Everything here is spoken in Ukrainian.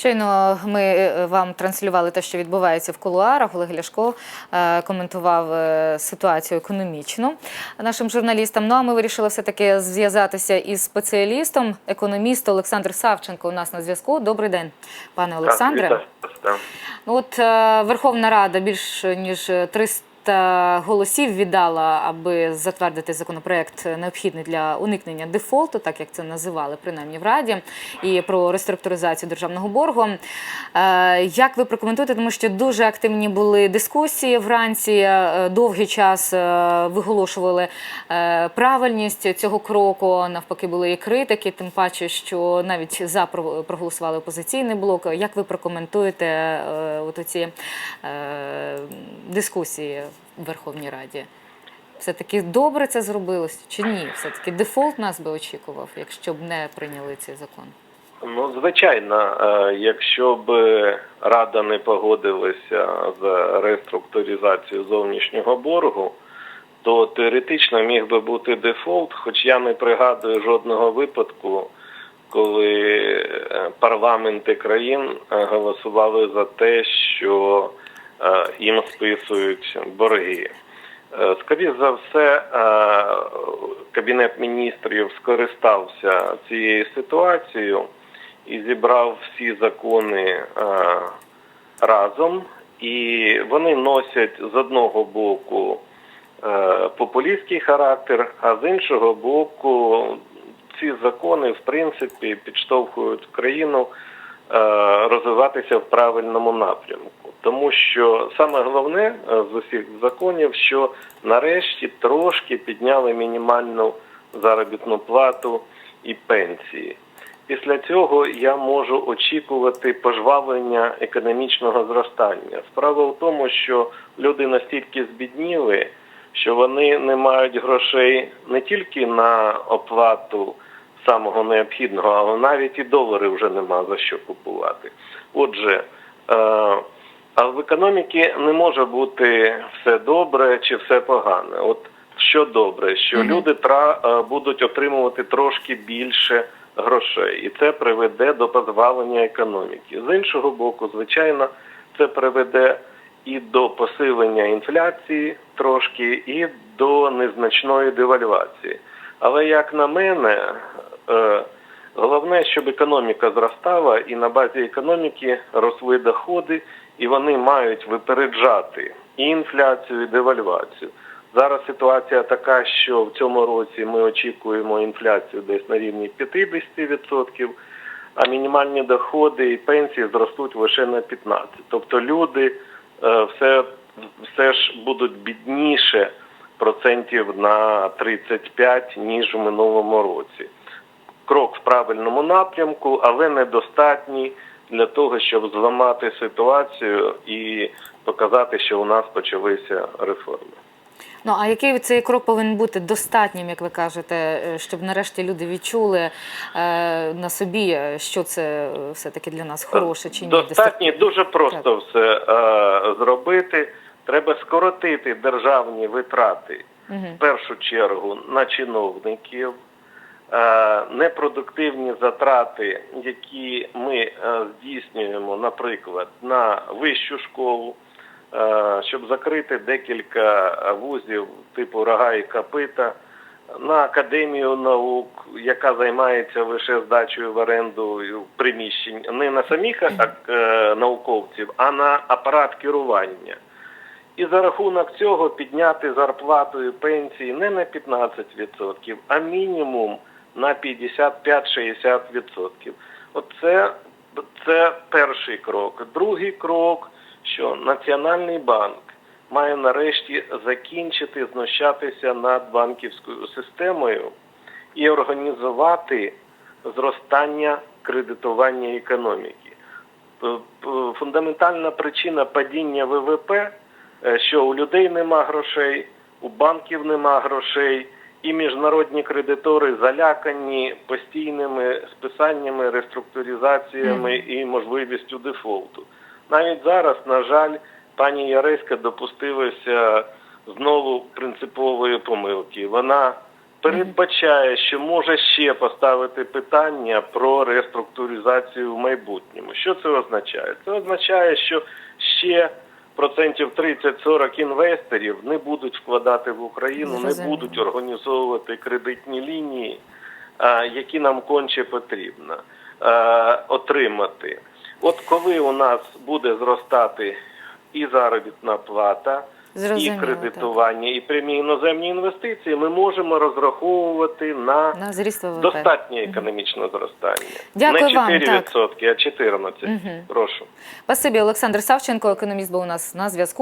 Щойно ми е, вам транслювали те, що відбувається в кулуарах. Олег Ляшко е, коментував е, ситуацію економічну нашим журналістам. Ну а ми вирішили все-таки зв'язатися із спеціалістом, економістом Олександр Савченко. У нас на зв'язку. Добрий день, пане Олександре. Так. Ну, От е, Верховна Рада більш ніж 300 голосів віддала, аби затвердити законопроект необхідний для уникнення дефолту, так як це називали принаймні в Раді, і про реструктуризацію державного боргу. Е, Як ви прокоментуєте, тому що дуже активні були дискусії вранці, е, довгий час е, виголошували правильність цього кроку. Навпаки, були і критики, тим паче, що навіть за проголосували опозиційний блок. Як ви прокоментуєте от оці дискусії в Верховній Раді? Все-таки добре це зробилось чи ні? Все-таки дефолт нас би очікував, якщо б не прийняли цей закон. Ну, звичайно, е, якщо б Рада не погодилася з реструктуризацією зовнішнього боргу, то теоретично міг би бути дефолт, хоч я не пригадую жодного випадку, коли е, парламенти країн е, голосували за те, що їм списують борги. Е, Скоріше за все, е, Кабінет міністрів скористався цією ситуацією і зібрав всі закони е, разом, і вони носять з одного боку е, популістський характер, а з іншого боку, ці закони в принципі підштовхують країну е, розвиватися в правильному напрямку. Тому що саме головне е, з усіх законів, що нарешті трошки підняли мінімальну заробітну плату і пенсії. Після цього я можу очікувати пожвавлення економічного зростання. Справа в тому, що люди настільки збідніли, що вони не мають грошей не тільки на оплату самого необхідного, але навіть і долари вже нема за що купувати. Отже, е, а в економіки не може бути все добре чи все погане. От що добре, що Мгм. люди тра, е, будуть отримувати трошки більше грошей, і це приведе до позбавлення економіки. З іншого боку, звичайно, це приведе і до посилення інфляції трошки, і до незначної девальвації. Але як на мене, е, головне, щоб економіка зростала, і на базі економіки росли доходи, і вони мають випереджати і інфляцію, і девальвацію. Зараз ситуація така, що в цьому році ми очікуємо інфляцію десь на рівні 50%, а мінімальні доходи і пенсії зростуть лише на 15%. Тобто люди е, все, все ж будуть бідніше процентів на 35, ніж у минулому році. Крок в правильному напрямку, але недостатній для того, щоб зламати ситуацію і показати, що у нас почалися реформи. Ну а який цей крок повинен бути достатнім, як ви кажете, е, щоб нарешті люди відчули е, на собі, е, що це е, все-таки для нас хороше чи ні? Достатньо дуже просто все е, зробити. Треба скоротити державні витрати Угу. в першу чергу на чиновників, непродуктивні затрати, які ми е, здійснюємо, наприклад, на вищу школу, е, щоб закрити декілька вузів типу рога і капита, на академію наук, яка займається лише здачею в оренду приміщень, не на самих е, науковців, а на апарат керування. І за рахунок цього підняти зарплату і пенсії не на 15%, а мінімум на 55-60%. Оце це перший крок. Другий крок, що Національний банк має нарешті закінчити знущатися над банківською системою і організувати зростання кредитування економіки. П- п- Фундаментальна причина падіння ВВП е, що у людей нема грошей, у банків нема грошей, і міжнародні кредитори залякані постійними списаннями, реструктуризаціями і можливістю дефолту. Навіть зараз, на жаль, пані Яреська допустилася знову принципової помилки. Вона передбачає, що може ще поставити питання про реструктуризацію в майбутньому. Що це означає? Це означає, що ще процентів 30-40 інвесторів не будуть вкладати в Україну, не будуть організовувати кредитні лінії, які нам конче потрібно отримати. От коли у нас буде зростати і заробітна плата, Зрозуміло, і кредитування, і прямі іноземні інвестиції, ми можемо розраховувати на На достатнє економічне зростання. Дякую Не вам, 4%, а 14%. Угу. Прошу. Спасибі, Олександр Савченко, економіст, був у нас на зв'язку.